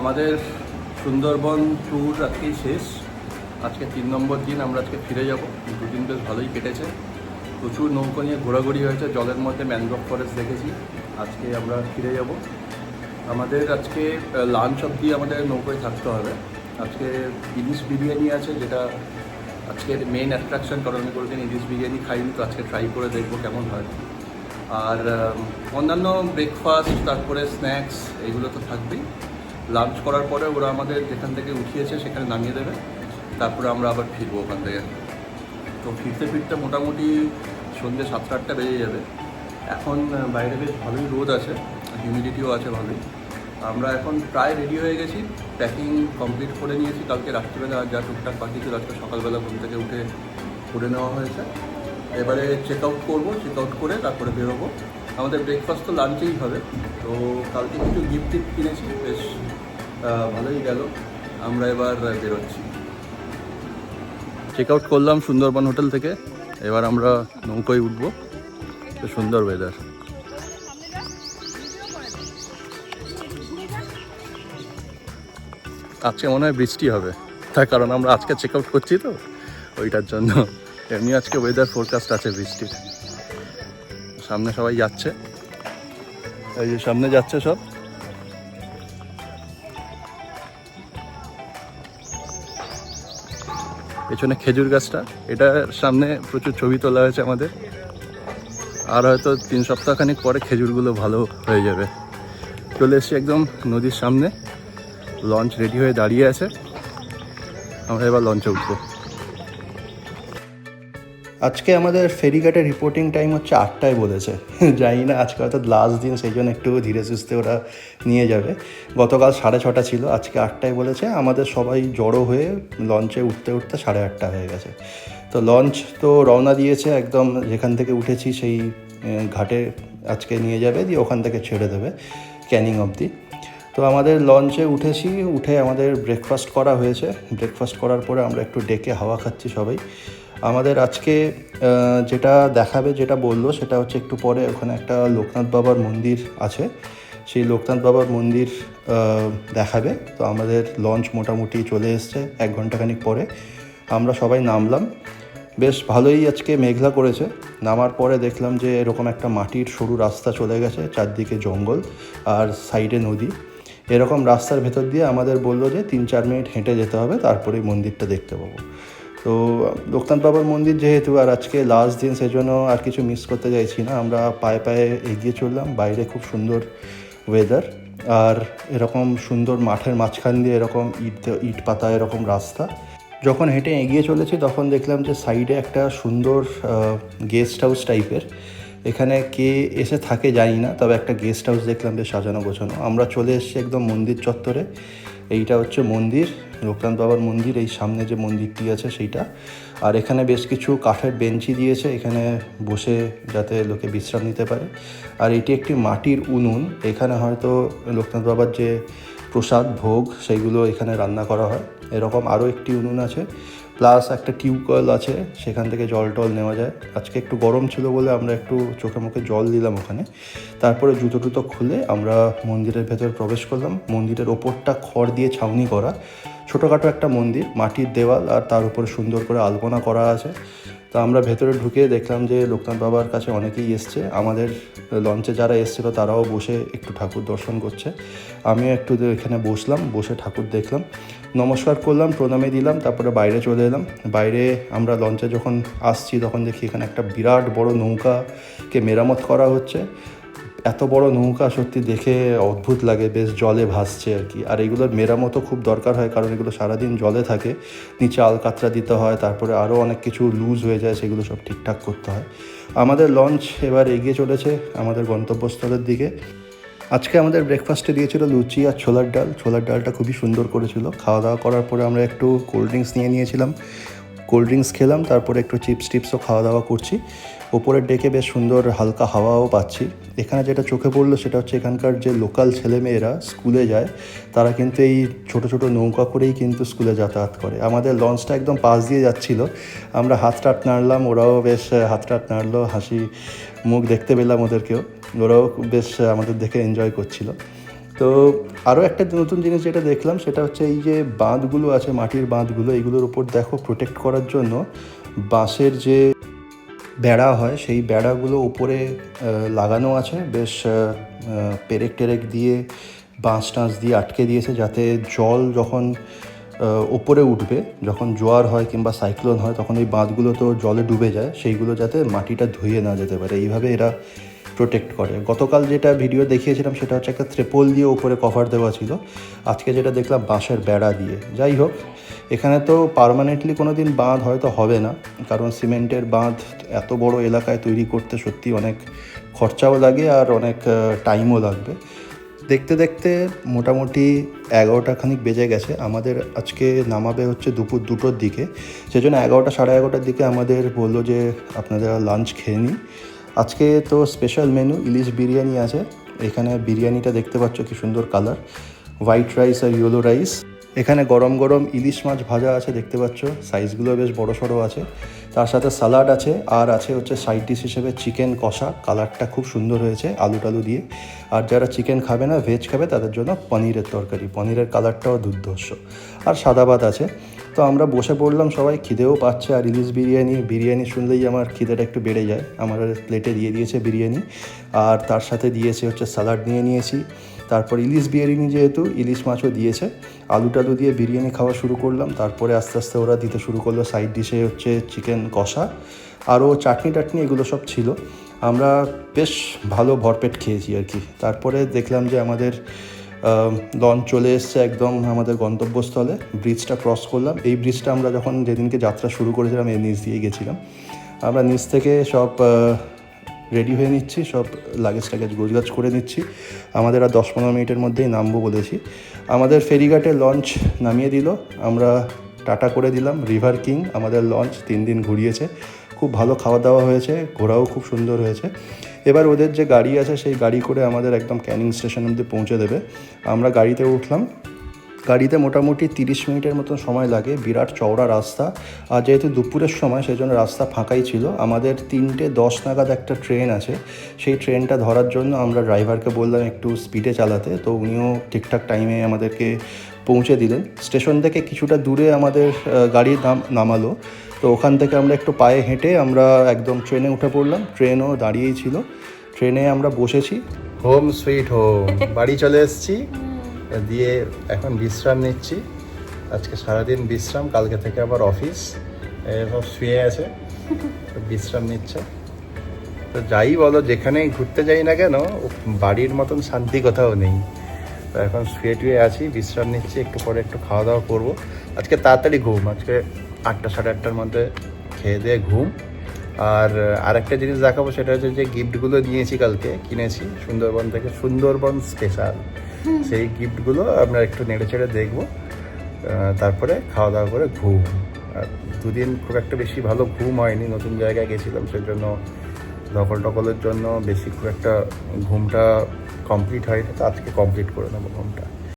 আমাদের সুন্দরবন ট্যুর আজকেই শেষ। আজকে তিন নম্বর দিন, আমরা আজকে ফিরে যাব। দুদিন বেশ ভালোই কেটেছে। প্রচুর নৌকো নিয়ে ঘোরাঘুরি হয়েছে। জলের মধ্যে ম্যানগ্রোভ ফরেস্ট দেখেছি। আজকে আমরা ফিরে যাব। আমাদের আজকে লাঞ্চ অবধি আমাদের নৌকোয় থাকতে হবে। আজকে ইলিশ বিরিয়ানি আছে, যেটা আজকের মেন অ্যাট্রাকশন কারণ আমি কোনোদিন ইলিশ বিরিয়ানি খাইনি, তো আজকে ট্রাই করে দেখব কেমন হয়। আর অন্যান্য ব্রেকফাস্ট তারপরে স্ন্যাক্স এগুলো তো থাকবেই। লাঞ্চ করার পরে ওরা আমাদের যেখান থেকে উঠিয়েছে সেখানে নামিয়ে দেবে। তারপরে আমরা আবার ফিরবো ওখান থেকে। তো ফিরতে ফিরতে মোটামুটি সন্ধ্যে সাতটা আটটা বেজে যাবে। এখন বাইরে বেশ ভালোই রোদ আছে, হিউমিডিটিও আছে ভালোই। আমরা এখন প্রায় রেডি হয়ে গেছি। প্যাকিং কমপ্লিট করে নিয়েছি। কালকে রাত্রিবেলা যা টুকটাক বাকি ছিল, আজকে সকালবেলা ঘুম থেকে উঠে করে নেওয়া হয়েছে। এবারে চেক আউট করব চেক আউট করে তারপরে বেরোবো। আমাদের ব্রেকফাস্ট তো লাঞ্চেই হবে। তো কালকে কিছু গিফট টিফট কিনেছি, বেশ ভালোই গেল। আমরা এবার বেরোচ্ছি। চেক আউট করলাম সুন্দরবন হোটেল থেকে। এবার আমরা নৌকোয় উঠবো। সুন্দর ওয়েদার আজকে মনে হয় বৃষ্টি হবে। তার কারণ আমরা আজকে চেক আউট করছি তো। ওইটার জন্য। এমনি আজকে ওয়েদার ফোরকাস্ট আছে বৃষ্টির। সামনে সবাই যাচ্ছে। এই যে সামনে যাচ্ছে সব। পেছনে খেজুর গাছটা। এটার সামনে প্রচুর ছবি তোলা হয়েছে আমাদের। আর হয়তো তিন সপ্তাহখানিক পরে খেজুরগুলো ভালো হয়ে যাবে। চলে এসছি একদম নদীর সামনে। লঞ্চ রেডি হয়ে দাঁড়িয়ে আছে। আমরা এবার লঞ্চে উঠবো। আজকে আমাদের ফেরিঘাটের রিপোর্টিং টাইম হচ্ছে আটটায় বলেছে। জানি না, আজকে হয়তো লাস্ট দিন, সেই জন্য একটু ধীরে সুস্থে ওরা নিয়ে যাবে। গতকাল সাড়ে ছটা ছিল, আজকে আটটায় বলেছে, আমাদের সবাই জড়ো হয়ে লঞ্চে উঠতে উঠতে সাড়ে আটটা হয়ে গেছে। তো লঞ্চ তো রওনা দিয়েছে একদম যেখান থেকে উঠেছি, সেই ঘাটে আজকে নিয়ে যাবে, দিয়ে ওখান থেকে ছেড়ে দেবে, ক্যানিং অবধি। তো আমাদের লঞ্চে উঠেছি, উঠে আমাদের ব্রেকফাস্ট করা হয়েছে। ব্রেকফাস্ট করার পরে আমরা একটু ডেকে হাওয়া খাচ্ছি সবাই। আমাদের আজকে যেটা দেখাবে, যেটা বলল, সেটা হচ্ছে একটু পরে ওখানে একটা লোকনাথ বাবার মন্দির আছে। সেই লোকনাথ বাবার মন্দির দেখাবে। তো আমাদের লঞ্চ মোটামুটি চলে এসছে এক ঘন্টাখানিক পরে। আমরা সবাই নামলাম। বেশ ভালোই আজকে মেঘলা করেছে। নামার পরে দেখলাম যে এরকম একটা মাটির সরু রাস্তা চলে গেছে, চারদিকে জঙ্গল আর সাইডে নদী। এরকম রাস্তার ভেতর দিয়ে আমাদের বলল যে তিন চার মিনিট হেঁটে যেতে হবে, তারপরেই মন্দিরটা দেখতে পাবো। তো, লোকনাথ বাবার মন্দির যেহেতু, আর আজকে লাস্ট দিন সেজন্য আর কিছু মিস করতে চাইছি না। আমরা পায়ে পায়ে এগিয়ে চললাম, বাইরে খুব সুন্দর ওয়েদার আর এরকম সুন্দর মাঠের মাঝখান দিয়ে এরকম ইট ইট পাতা, এরকম রাস্তা। যখন হেঁটে এগিয়ে চলেছি, তখন দেখলাম যে সাইডে একটা সুন্দর গেস্ট হাউস টাইপের এখানে কে এসে থাকে জানি না, তবে একটা গেস্ট হাউস দেখলাম বেশ সাজানো গোছানো। আমরা চলে এসেছি একদম মন্দির চত্বরে। এইটা হচ্ছে মন্দির লোকনাথ বাবার মন্দির, এই সামনে যে মন্দিরটি আছে সেইটা। আর এখানে বেশ কিছু কাঠের বেঞ্চি দিয়েছে, এখানে বসে যাতে লোকে বিশ্রাম নিতে পারে। আর এটি একটি মাটির উনুন, এখানে হয়তো লোকনাথ বাবার যে প্রসাদ, ভোগ সেইগুলো এখানে রান্না করা হয়। এরকম আরও একটি উনুন আছে। প্লাস একটা টিউবওয়েল আছে, সেখান থেকে জল টল নেওয়া যায়। আজকে একটু গরম ছিল বলে আমরা একটু চোখে মুখে জল দিলাম ওখানে। তারপরে জুতো টুতো খুলে আমরা মন্দিরের ভেতর প্রবেশ করলাম। মন্দিরের ওপরটা খড় দিয়ে ছাউনি করা। ছোটোখাটো একটা মন্দির, মাটির দেওয়াল আর তার উপরে সুন্দর করে আলপনা করা আছে। তো আমরা ভেতরে ঢুকে দেখলাম যে লোকনাথ বাবার কাছে অনেকেই এসছে। আমাদের লঞ্চে যারা এসেছিল তারাও বসে একটু ঠাকুর দর্শন করছে। আমিও একটু এখানে বসলাম, বসে ঠাকুর দেখলাম। নমস্কার করলাম, প্রণামে দিলাম, তারপরে বাইরে চলে এলাম। বাইরে আমরা লঞ্চে যখন আসছি তখন দেখি এখানে একটা বিরাট বড় নৌকাকে মেরামত করা হচ্ছে। এত বড় নৌকা সত্যি দেখে অদ্ভুত লাগে, বেশ জলে ভাসছে আর কি। আর এগুলোর মেরামতও খুব দরকার হয়, কারণ এগুলো সারাদিন জলে থাকে। নিচে আলকাতরা দিতে হয়, তারপরে আরও অনেক কিছু লুজ হয়ে যায়, সেগুলো সব ঠিকঠাক করতে হয়। আমাদের লঞ্চ এবার এগিয়ে চলেছে আমাদের গন্তব্যস্থলের দিকে। আজকে আমাদের ব্রেকফাস্টে দিয়েছিল লুচি আর ছোলার ডাল। ছোলার ডালটা খুবই সুন্দর করেছিল। খাওয়া দাওয়া করার পরে আমরা একটু কোল্ড ড্রিঙ্কস নিয়ে নিয়েছিলাম। কোল্ড ড্রিঙ্কস খেলাম, তারপরে একটু চিপস টিপসও খাওয়া দাওয়া করছি। ওপরের ডেকে বেশ সুন্দর হালকা হাওয়াও পাচ্ছি। এখানে যেটা চোখে পড়ল সেটা হচ্ছে এখানকার যে লোকাল ছেলেমেয়েরা স্কুলে যায়, তারা কিন্তু এই ছোট ছোট নৌকা করেই কিন্তু স্কুলে যাতায়াত করে। আমাদের লঞ্চটা একদম পাশ দিয়ে যাচ্ছিল। আমরা হাত টাত নাড়লাম, ওরাও বেশ হাত টাত নাড়লো, হাসি মুখ দেখতে পেলাম ওদেরকেও। ওরাও বেশ আমাদের দেখে এনজয় করছিল। তো আরও একটা নতুন জিনিস যেটা দেখলাম, সেটা হচ্ছে এই যে বাঁধগুলো আছে, মাটির বাঁধগুলো এইগুলোর উপর দেখো প্রোটেক্ট করার জন্য বাঁশের যে বেড়া হয়, সেই বেড়াগুলো উপরে লাগানো আছে। বেশ পেরেক টেরেক দিয়ে বাঁশ টাঁশ দিয়ে আটকে দিয়েছে যাতে জল যখন উপরে উঠবে, যখন জোয়ার হয় কিংবা সাইক্লোন হয়, তখন এই বাঁধগুলো তো জলে ডুবে যায়, সেইগুলো যাতে মাটিটা ধুয়ে না যেতে পারে। এইভাবে এরা প্রোটেক্ট করে। গতকাল যেটা ভিডিও দেখিয়েছিলাম সেটা হচ্ছে একটা ত্রেপল দিয়ে উপরে কভার দেওয়া ছিল। আজকে যেটা দেখলাম বাঁশের বেড়া দিয়ে। যাই হোক, এখানে তো পার্মানেন্টলি কোনো দিন বাঁধ হয়তো হবে না, কারণ সিমেন্টের বাঁধ এত বড় এলাকায় তৈরি করতে সত্যি অনেক খরচাও লাগে আর অনেক টাইমও লাগবে। দেখতে দেখতে মোটামুটি এগারোটা খানিক বেজে গেছে। আমাদের আজকে নামাবে হচ্ছে দুপুর দুটোর দিকে। সেজন্য এগারোটা সাড়ে এগারোটার দিকে আমাদের বলল যে, আপনারা লাঞ্চ খেয়ে নিন। আজকে তো স্পেশাল মেনু ইলিশ বিরিয়ানি আছে। এখানে বিরিয়ানিটা দেখতে পাচ্ছ কি সুন্দর কালার হোয়াইট রাইস আর ইয়েলো রাইস এখানে গরম গরম ইলিশ মাছ ভাজা আছে দেখতে পাচ্ছ। সাইজগুলো বেশ বড় সড়ো আছে। তার সাথে সালাড আছে। আর আছে হচ্ছে সাইড ডিশ হিসেবে চিকেন কষা। কালারটা খুব সুন্দর হয়েছে আলু টালু দিয়ে। আর যারা চিকেন খাবে না ভেজ খাবে, তাদের জন্য পনিরের তরকারি। পনিরের কালারটাও দুর্ধর্ষ। আর সাদা ভাত আছে। তো আমরা বসে পড়লাম, সবাই খিদেও পাচ্ছে আর ইলিশ বিরিয়ানি বিরিয়ানি শুনলেই আমার খিদেটা একটু বেড়ে যায়। আমার প্লেটে দিয়ে দিয়েছে বিরিয়ানি আর তার সাথে দিয়েছে হচ্ছে স্যালাড নিয়ে নিয়েছি। তারপর ইলিশ বিরিয়ানি যেহেতু, ইলিশ মাছও দিয়েছে। আলু টালু দিয়ে বিরিয়ানি খাওয়া শুরু করলাম। তারপরে আস্তে আস্তে ওরা দিতে শুরু করল সাইড ডিশে হচ্ছে চিকেন কষা। আরও চাটনি টাটনি এগুলো সব ছিল। আমরা বেশ ভালো ভরপেট খেয়েছি আর কি। তারপরে দেখলাম যে আমাদের লঞ্চ চলে এসছে একদম আমাদের গন্তব্যস্থলে ব্রিজটা ক্রস করলাম। এই ব্রিজটা আমরা যখন যেদিনকে যাত্রা শুরু করেছিলাম এর নিচ দিয়ে গেছিলাম। আমরা নিচ থেকে সব রেডি হয়ে নিচ্ছি, সব লাগেজ টাগেজ গোছগাছ করে নিচ্ছি। আমাদের আর দশ পনেরো মিনিটের মধ্যেই নামবো বলেছি। আমাদের ফেরিঘাটে লঞ্চ নামিয়ে দিল। আমরা টাটা করে দিলাম রিভার কিং আমাদের লঞ্চ তিন দিন ঘুরিয়েছে। খুব ভালো খাওয়া দাওয়া হয়েছে, ঘোরাও খুব সুন্দর হয়েছে। এবার ওদের যে গাড়ি আছে, সেই গাড়ি করে আমাদের একদম ক্যানিং স্টেশন অব্দি পৌঁছে দেবে। আমরা গাড়িতে উঠলাম। গাড়িতে মোটামুটি তিরিশ মিনিটের মতো সময় লাগে, বিরাট চওড়া রাস্তা। আর যেহেতু দুপুরের সময় সেই জন্য রাস্তা ফাঁকাই ছিল। আমাদের তিনটে দশ নাগাদ একটা ট্রেন আছে। সেই ট্রেনটা ধরার জন্য আমরা ড্রাইভারকে বললাম একটু স্পিডে চালাতে। তো উনিও ঠিকঠাক টাইমে আমাদেরকে পৌঁছে দিলেন। স্টেশন থেকে কিছুটা দূরে আমাদের গাড়ি নাম, নামালো। তো ওখান থেকে আমরা একটু পায়ে হেঁটে আমরা একদম ট্রেনে উঠে পড়লাম। ট্রেনও দাঁড়িয়েই ছিল। ট্রেনে আমরা বসেছি। Home sweet home. বাড়ি চলে এসেছি। দিয়ে এখন বিশ্রাম নিচ্ছি। আজকে সারাদিন বিশ্রাম, কালকে থেকে আবার অফিস। সব শুয়ে আছে। বিশ্রাম নিচ্ছে। তো যাই বলো, যেখানেই ঘুরতে যাই না কেন, বাড়ির মতন শান্তি কোথাও নেই। তো এখন শুয়ে টুয়ে আছি, বিশ্রাম নিচ্ছি, একটু পরে একটু খাওয়া দাওয়া করব। আজকে তাড়াতাড়ি ঘুম, আজকে আটটা সাড়ে আটটার মধ্যে খেয়ে দিয়ে ঘুম। আর আরেকটা জিনিস দেখাবো সেটা হচ্ছে যে গিফটগুলো নিয়েছি কালকে কিনেছি সুন্দরবন থেকে সুন্দরবন স্পেশাল। সেই গিফটগুলো আমরা একটু নেড়ে ছেড়ে দেখব তারপরে খাওয়া দাওয়া করে ঘুম। আর দুদিন খুব একটা বেশি ভালো ঘুম হয়নি নতুন জায়গায় গেছিলাম সেই জন্য ধকল টকলের জন্য বেশি খুব একটা ঘুমটা কমপ্লিট হয়নি। তো আজকে কমপ্লিট করে নেব ঘুমটা।